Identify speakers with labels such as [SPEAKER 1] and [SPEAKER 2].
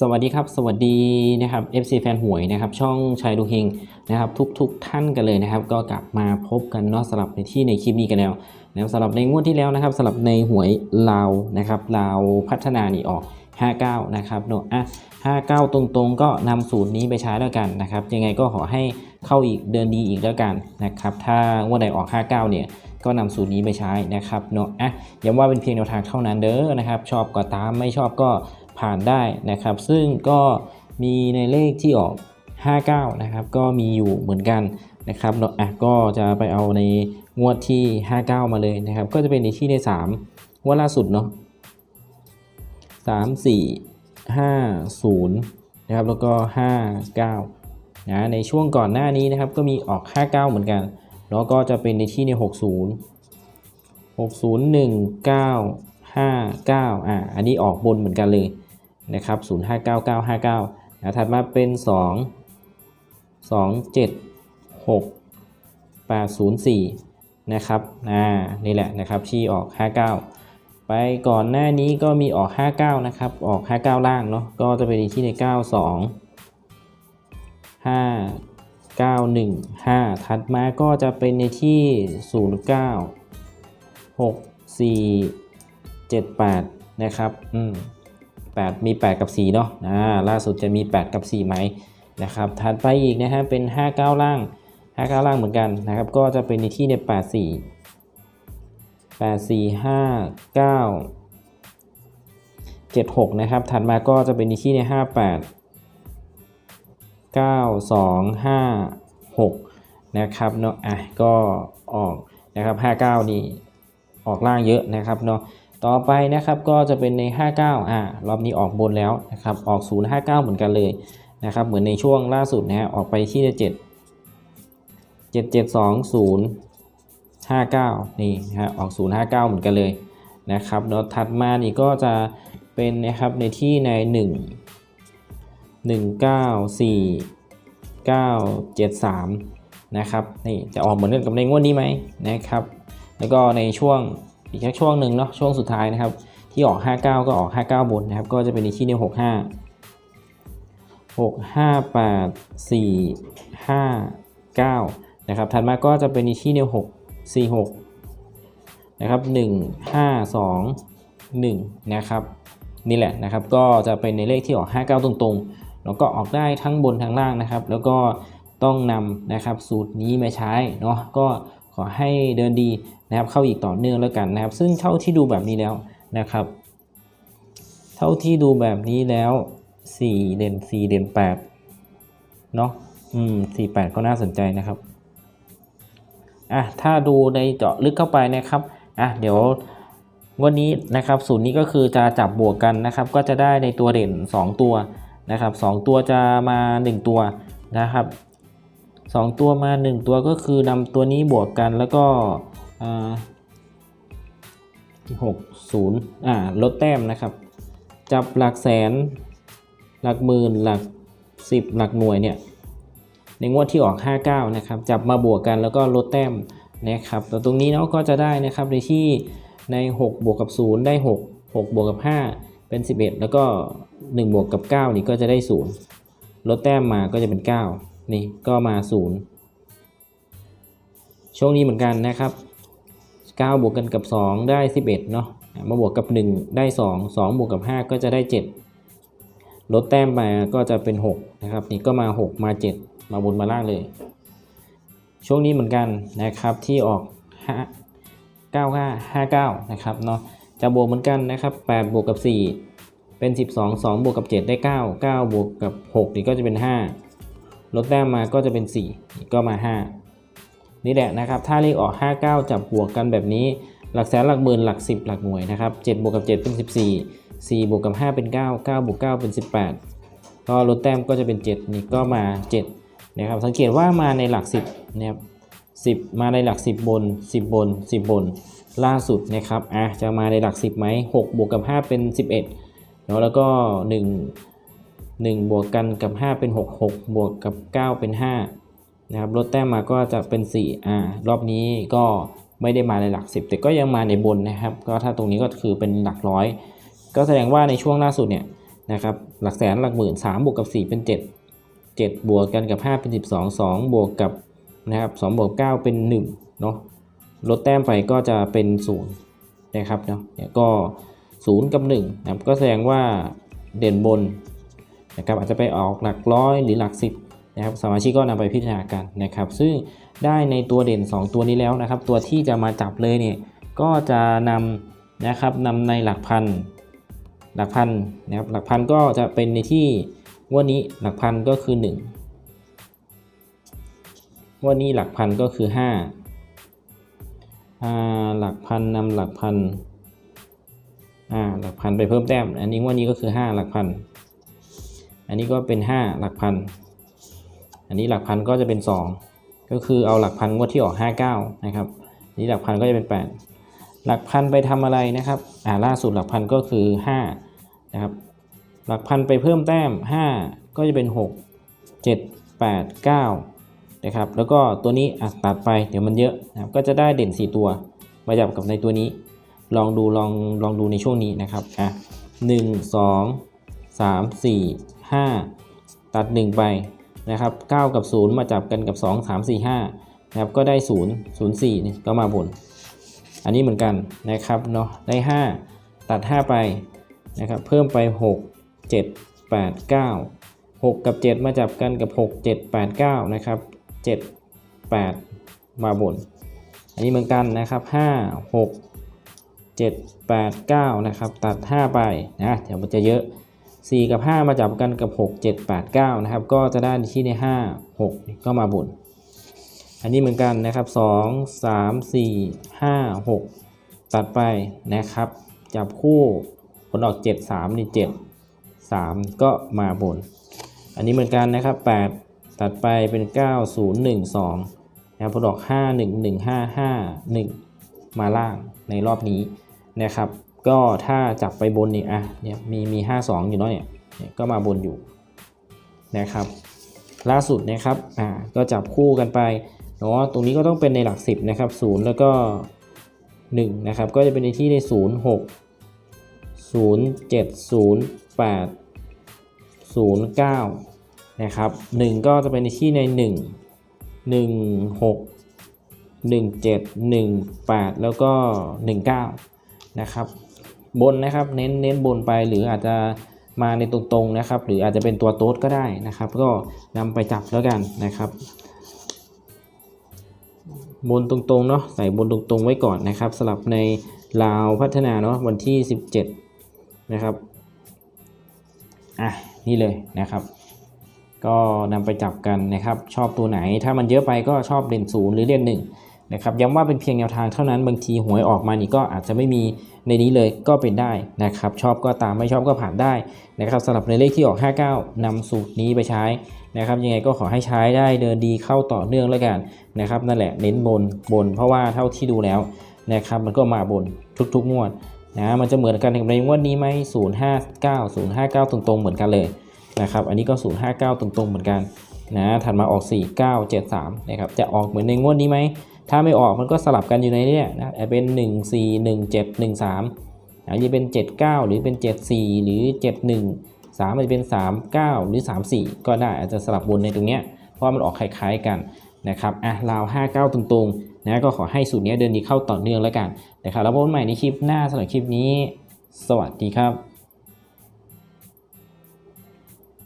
[SPEAKER 1] สวัสดีครับสวัสดีนะครับ FC แฟนหวยนะครับช่องชายดูเฮงนะครับทุกๆทท่านกันเลยนะครับ ก็กลับมาพบกันเนาะสำหรับในที่ในคลิปนี้กันแล้วนะครับสำหรับในงวดที่แล้วนะครับสำหรับในหวยลาวนะครับลาวพัฒนานี่ออก 59 นะครับเนาะอะ59 ตรงๆ ก็นำสูตรนี้ไปใช้แล้วกันนะครับ ยังไงก็ขอให้เข้าอีกเดินดีอีกแล้วกันนะครับถ้างวดใดออก 59 เนี่ยก็นำสูตรนี้ไปใช้นะครับเนาะอะย้ำว่าเป็นเพียงแนวทางเท่านั้นเด้อนะครับ ชอบก็ตามไม่ชอบก็ ผ่านได้นะครับ ซึ่งก็มีในเลขที่ออก 59 นะครับ ก็มีอยู่เหมือนกันนะครับเนาะอะก็จะไปเอาในงวดที่ 59 มาเลยนะครับ ก็จะเป็นในที่ใน 3 งวดล่าสุดเนาะ3 4 5 0 นะครับ แล้วก็ 59 นะ ในช่วงก่อนหน้านี้นะครับ ก็มีออก 59 เหมือนกัน แล้วก็จะเป็นในที่ใน 60 60 1 9 5 9 อ่าอันนี้ออกบนเหมือนกันเลย นะครับ0 5 9 9 5 9นะถัดมาเป็น 2 2 7 6 8 0 4 นะครับอ่านี่แหละนะครับที่ออก 59 ไปก่อนหน้านี้ก็มีออก 59 นะครับ ออก 59 ล่างเนาะก็จะเป็นในที่ใน 92 5 9 1 5 ถัดมาก็จะเป็นในที่ 0 9 6 4 7 8 นะครับ อืม 8 มี 8 กับ 4 เนาะอ่าล่าสุดจะมี 8 กับ 4 ไหมนะครับถัดไปอีกนะฮะเป็น 5 9 ล่าง 5 9 ล่างเหมือนกันนะครับ ก็จะเป็นในที่ใน 8 4 8 4 5 9 7 6 นะครับ ถัดมาก็จะเป็นในที่ใน 5 8 9 2 5 6 นะครับเนาะ อะ ก็ออกนะครับ 59 นี่ ออกล่างเยอะนะครับเนาะ ต่อไปนะครับก็จะเป็นใน 59อะรอบนี้ออกบนแล้วนะครับออก 059 เหมือนกันเลยนะครับเหมือนในช่วงล่าสุดนะฮะออกไปที่ 7 7 7 2 0 59 นี่นะฮะออก 059 เหมือนกันเลยนะครับเนาะถัดมานี่ก็จะเป็นนะครับในที่ใน 1 1 9 4 9 7 3 นะครับนี่จะออกเหมือนกันกับในงวดนี้ไหมนะครับ แล้วก็ในช่วง อีกแค่ช่วงหนึ่งเนาะช่วงสุดท้ายนะครับ ที่ออก 59 ก็ออก 59 บนนะครับ ก็จะเป็นในที่นี้65 6 5 8 4 5 9 นะครับ ถัดมาก็จะเป็นในที่นี้6 4 6 นะครับ 1 5 2 1 นะครับ นี่แหละนะครับ ก็จะเป็นในเลขที่ออก 59 ตรงๆ แล้วก็ออกได้ทั้งบนทั้งล่างนะครับ แล้วก็ต้องนำนะครับสูตรนี้มาใช้เนาะก็ ขอให้เดินดีนะครับเข้าอีกต่อเนื่องแล้วกันนะครับ ซึ่งเท่าที่ดูแบบนี้แล้วนะครับ เท่าที่ดูแบบนี้แล้ว4เด่น4เด่น8เนาะอืม4 8 ก็น่าสนใจนะครับอะถ้าดูในเจาะลึกเข้าไปนะครับอะเดี๋ยววันนี้นะครับสูตรนี้ก็คือจะจับบวกกันนะครับ ก็จะได้ในตัวเด่น 2 ตัวนะครับ2ตัวจะมา 1 ตัวนะครับ 2 ตัวมา 1 ตัวก็คือนำตัวนี้บวกกันแล้วก็หกศูนย์อ่าลดแต้มนะครับ จับหลักแสน หลักหมื่นหลักสิบหลักหน่วยเนี่ยในงวดที่ออก 59 นะครับ จับมาบวกกันแล้วก็ลดแต้มนะครับแต่ตรงนี้เนาะก็จะได้นะครับในที่ใน 6 บวกกับ 0 ได้ 6 6 บวกกับ 5 เป็น 11 แล้วก็ 1 บวกกับ 9 นี่ก็จะได้ 0 ลดแต้มมาก็จะเป็น 9 นี่ก็มา 0 ช่วงนี้เหมือนกันนะครับ 9 บวกกันกับ 2 ได้ 11 เนาะมาบวกกับ 1 ได้ 2 2 บวกกับ 5 ก็จะได้ 7 ลดแต้มมาก็จะเป็น 6 นะครับ นี่ก็มา 6 มา 7 มาบนมาล่างเลย ช่วงนี้เหมือนกันนะครับที่ออก 5 95 59 นะครับเนาะจะบวกเหมือนกันนะครับ 8 บวกกับ 4 เป็น 12 2 บวกกับ 7 ได้ 9 9 บวกกับ 6 นี่ก็จะเป็น 5 ลดแต้มมาก็จะเป็น4นี่ก็มา 5 นี่แหละนะครับ ถ้าเลขออก 59 จับบวกกันแบบนี้ หลักแสนหลักหมื่นหลัก 10 หลักหน่วยนะครับ7บวกกับ 7 เป็น 14 4บวกกับ 5 เป็น 9 9บวก9เป็น 18 ก็ลดแต้มก็จะเป็น 7 นี่ก็มา 7 นะครับ สังเกตว่ามาในหลัก 10 นะครับ10 มาในหลัก 10 บน 10 บน 10 บน ล่าสุดนะครับ อะ จะมาในหลัก 10ไหม6บวกกับ 5 เป็น 11เนาะแล้วก็ 1 1 บวกกันกับ 5 เป็น 6 6 บวกกับ 9 เป็น 5 นะครับลดแต้มมาก็จะเป็น4อ่ารอบนี้ก็ไม่ได้มาในหลัก 10 แต่ก็ยังมาในบนนะครับ ก็ถ้าตรงนี้ก็คือเป็นหลักร้อย ก็แสดงว่าในช่วงล่าสุดเนี่ยนะครับหลักแสนหลักหมื่น3บวกกับ 4 เป็น 7 7 บวกกันกับ 5 เป็น 12 2 บวกกับนะครับ2บวก9เป็น1เนาะลดแต้มไปก็จะเป็น0นะครับเนาะเนี่ยก็0กับ1นะครับก็แสดงว่าเด่นบน นะครับอาจจะไปออกหลักร้อยหรือหลัก 10นะครับสมาชิกก็นำไปพิจารณากันนะครับ ซึ่งได้ในตัวเด่น 2 ตัวนี้แล้วนะครับ ตัวที่จะมาจับเลยเนี่ยก็จะนำนะครับนำในหลักพันหลักพันนะครับหลักพันก็จะเป็นในที่วันนี้หลักพันก็คือ1งวดนี้หลักพันก็คือ5อาหลักพันนำหลักพันอ่าหลักพันไปเพิ่มแต้ม อันนี้วันนี้ก็คือ 5 หลักพัน อันนี้ก็เป็น 5 หลักพัน อันนี้หลักพันก็จะเป็น 2 ก็คือเอาหลักพันงวดที่ออก 59 นะครับอันนี้หลักพันก็จะเป็น 8 หลักพันไปทำอะไรนะครับ อ่าล่าสุดหลักพันก็คือ 5 นะครับ หลักพันไปเพิ่มแต้ม 5 ก็จะเป็น 6 7 8 9 นะครับ แล้วก็ตัวนี้อะตัดไปเดี๋ยวมันเยอะนะครับ ก็จะได้เด่น 4 ตัวมาจับกับในตัวนี้ ลองดูลองลองดูในช่วงนี้นะครับ อะ1 2 3 4 5 ตัด 1 ไปนะครับ9กับ 0 มาจับกันกับ 2 3 4 5นะครับก็ได้ 0 0 4นี่ก็มาบน อันนี้เหมือนกันนะครับเนาะได้ 5 ตัด 5 ไปนะครับเพิ่มไป 6 7 8 9 6 กับ 7 มาจับกันกับ 6 7 8 9นะครับ7 8 มาบน อันนี้เหมือนกันนะครับ 5 6 7 8 9นะครับตัด 5 ไปนะเดี๋ยวมันจะเยอะ 4 กับ 5 มาจับกันกับ 6 7 8 9 นะครับ ก็จะได้ที่ใน 5 6 ก็มาบน อันนี้เหมือนกันนะครับ 2 3 4 5 6 ตัดไปนะครับ จับคู่ผลออก 7 3 นี่ 7 3 ก็มาบน อันนี้เหมือนกันนะครับ 8 ตัดไปเป็น 9 0 1 2 นะครับผลออก 5 1 1 5 5 1 มาล่างในรอบนี้นะครับ ก็ถ้าจับไปบนนี่อะเนี่ยมีมี5 2อยู่เนาะเนี่ยเนี่ยก็มาบนอยู่นะครับล่าสุดนะครับอ่าก็จับคู่กันไปเนาะตรงนี้ก็ต้องเป็นในหลัก 10นะครับ0แล้วก็ 1 นะครับ ก็จะเป็นในที่ใน 0 6 0 7 0 8 0 9นะครับ1ก็จะเป็นในที่ใน 1 1 6 1 7 1 8 แล้วก็ 19 นะครับ บนนะครับเน้นเน้นบนไปหรืออาจจะมาในตรงๆนะครับ หรืออาจจะเป็นตัวโต๊ดก็ได้นะครับ ก็นำไปจับแล้วกันนะครับ บนตรงๆเนาะใส่บนตรงๆไว้ก่อนนะครับสลับในลาวพัฒนาเนาะวันที่ 17 นะครับอะนี่เลยนะครับ ก็นำไปจับกันนะครับ ชอบตัวไหนถ้ามันเยอะไปก็ชอบเด่นศูนย์หรือเด่นหนึ่ง นะครับย้ำว่าเป็นเพียงแนวทางเท่านั้นบางทีหวยออกมานี่ก็อาจจะไม่มีในนี้เลยก็เป็นได้นะครับ ชอบก็ตามไม่ชอบก็ผ่านได้นะครับสำหรับในเลขที่ออก 59นำสูตรนี้ไปใช้นะครับ ยังไงก็ขอให้ใช้ได้เดินดีเข้าต่อเนื่องแล้วกันนะครับ นั่นแหละเน้นบนบน เพราะว่าเท่าที่ดูแล้วนะครับ มันก็มาบนทุกๆงวดนะมันจะเหมือนกันในงวดนี้ไหม059 059 ตรงๆเหมือนกันเลยนะครับ อันนี้ก็ 059 ตรงๆเหมือนกันนะถัดมาออก 4973นะครับจะออกเหมือนในงวดนี้ไหม ถ้าไม่ออกมันก็สลับกันอยู่ในนี้นะอาจเป็น 1 4 1 7 1 3อาจจะเป็น 79 หรือเป็น 74 หรือ 71 3อาจจะเป็น 39 หรือ 34 ก็ได้อาจจะสลับบนในตรงเนี้ยเพราะมันออกคล้ายๆกันนะครับอะราว 59 ตรงๆนะก็ขอให้สูตรนี้เดินดีเข้าต่อเนื่องแล้วกันนะครับแล้วพบกันใหม่ในคลิปหน้าสำหรับคลิปนี้ สวัสดีครับ